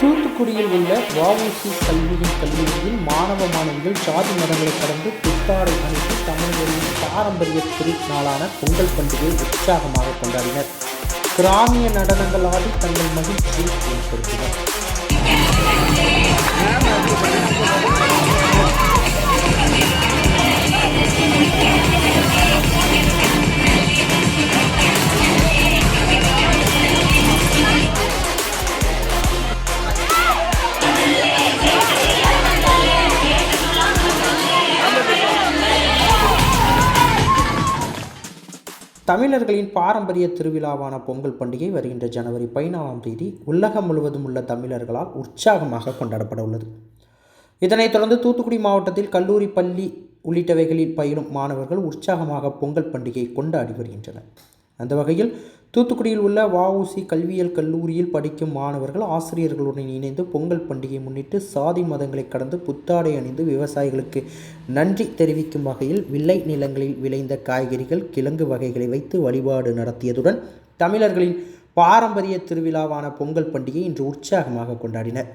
தூத்துக்குடியில் உள்ள வஉசி கல்வியின் கல்லூரியில் மாணவ மாணவிகள் சாதி மதங்களை கடந்து புத்தாடை அணிந்து தமிழர்களின் பாரம்பரிய திருநாளான பொங்கல் பண்டிகையை உற்சாகமாக கொண்டாடினர். கிராமிய நடனங்கள் ஆடி தங்கள் மகிழ்ச்சியை வெளிப்படுத்தினர். தமிழர்களின் பாரம்பரிய திருவிழாவான பொங்கல் பண்டிகை வருகின்ற ஜனவரி பதினாலாம் தேதி உலகம் முழுவதும் உள்ள தமிழர்களால் உற்சாகமாக கொண்டாடப்பட உள்ளது. இதனைத் தொடர்ந்து தூத்துக்குடி மாவட்டத்தில் கல்லூரி பள்ளி உள்ளிட்டவைகளில் பயிலும் மாணவர்கள் உற்சாகமாக பொங்கல் பண்டிகையை கொண்டாடி வருகின்றனர். அந்த வகையில் தூத்துக்குடியில் உள்ள வஉசி கல்வியியல் கல்லூரியில் படிக்கும் மாணவர்கள் ஆசிரியர்களுடன் இணைந்து பொங்கல் பண்டிகையை முன்னிட்டு சாதி மதங்களை கடந்து புத்தாடை அணிந்து விவசாயிகளுக்கு நன்றி தெரிவிக்கும் வகையில் வில்லை நிலங்களில் விளைந்த காய்கறிகள் கிழங்கு வகைகளை வைத்து வழிபாடு நடத்தியதுடன் தமிழர்களின் பாரம்பரிய திருவிழாவான பொங்கல் பண்டிகை இன்று உற்சாகமாக கொண்டாடினர்.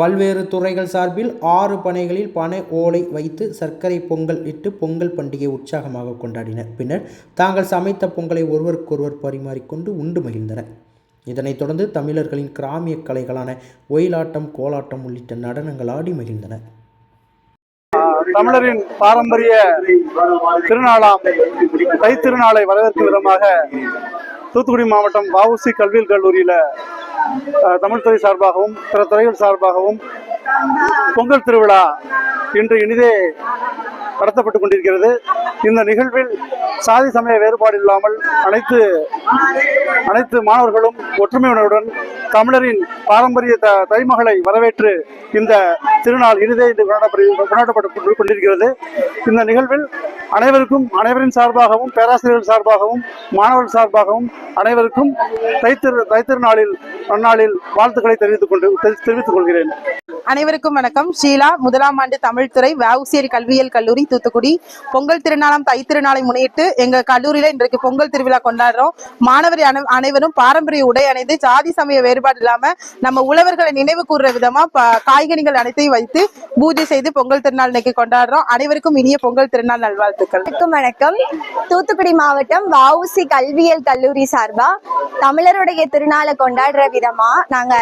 பல்வேறு துறைகள் சார்பில் ஆறு பனைகளில் பனை ஓலை வைத்து சர்க்கரை பொங்கல் இட்டு பொங்கல் பண்டிகையை உற்சாகமாக கொண்டாடினர். பின்னர் தாங்கள் சமைத்த பொங்கலை ஒருவருக்கொருவர் பரிமாறிக்கொண்டு உண்டு மகிழ்ந்தனர். இதனைத் தொடர்ந்து தமிழர்களின் கிராமிய கலைகளான ஒயிலாட்டம் கோலாட்டம் உள்ளிட்ட நடனங்கள் ஆடி மகிழ்ந்தன. தமிழரின் பாரம்பரிய திருநாளாம் தைத்திருநாளை வரவேற்கும் விதமாக தூத்துக்குடி மாவட்டம் வஉசி கல்வியல் கல்லூரியில தமிழ்துறை சார்பாகவும் பிற துறைகள் சார்பாகவும் பொங்கல் திருவிழா இன்று இனிதே நடத்தப்பட்டுக் கொண்டிருக்கிறது. இந்த நிகழ்வில் சாதி சமய வேறுபாடு இல்லாமல் அனைத்து அனைத்து மாணவர்களும் ஒற்றுமையுடன் தமிழரின் பாரம்பரிய த தைமகளை வரவேற்று இந்த திருநாள் இனிதே இன்று கொண்டாடப்பட்டு கொண்டிருக்கிறது. இந்த நிகழ்வில் அனைவருக்கும் அனைவரின் சார்பாகவும் பேராசிரியர்கள் சார்பாகவும் மாணவர்கள் சார்பாகவும் அனைவருக்கும் தைத்திரு தைத்திருநாளில் நன்னாளில் வாழ்த்துக்களை தெரிவித்துக் கொண்டு தெரி- தெரிவித்துக் கொள்கிறேன். அனைவருக்கும் வணக்கம். ஷீலா முதலாம் ஆண்டு தமிழ் துறை வஉசியர் கல்வியியல் கல்லூரி தூத்துக்குடி. பொங்கல் திருநாளாம் தை திருநாளை முன்னிட்டு எங்க கல்லூரியில இன்றைக்கு பொங்கல் திருவிழா கொண்டாடுறோம். மாணவர் அனை- அனைவரும் பாரம்பரிய உடை அணிந்து ஜாதி சமய வேறுபாடு இல்லாம நம்ம உழவர்களை நினைவு கூறுற விதமா காய்கனிகள் அனைத்தையும் வைத்து பூஜை செய்து பொங்கல் திருநாள் இன்னைக்கு கொண்டாடுறோம். அனைவருக்கும் இனிய பொங்கல் திருநாள் நல்வாழ்த்துக்கள். வணக்கம். தூத்துக்குடி மாவட்டம் வவுசி கல்வியியல் கல்லூரி சார்பா தமிழருடைய திருநாளை கொண்டாடுற விதமா நாங்க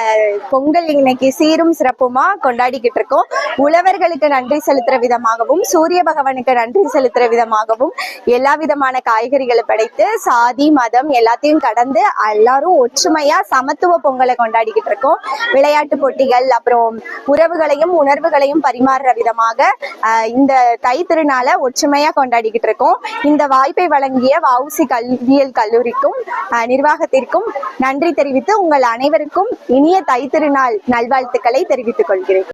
பொங்கல் இன்னைக்கு சீரும் சிறப்புமா கொண்டாடிக்கிட்டு இருக்கோம் உழவர்களுக்கு நன்றி செலுத்துற விதமாகவும் சூரிய பகவானுக்கு நன்றி செலுத்துற விதமாகவும் எல்லா விதமான காய்கறிகளை படைத்து சாதி மதம் எல்லாத்தையும் கடந்து எல்லாரும் ஒற்றுமையா சமத்துவ பொங்கலை கொண்டாடிக்கிட்டு இருக்கோம் விளையாட்டு போட்டிகள் அப்புறம் உறவுகளையும் உணர்வுகளையும் பரிமாறுற விதமாக இந்த தை திருநாளை ஒற்றுமையா கொண்டாடிக்கிட்டு இருக்கோம் இந்த வாய்ப்பை வழங்கிய வவுசி கல்வியியல் கல்லூரிக்கும் நிர்வாகத்திற்கும் நன்றி தெரிவித்து உங்கள் அனைவருக்கும் இனிய தை திருநாள் நல்வாழ்த்துக்களை தெரிவித்துக் கொள்கிறேன். இருக்கிறேன்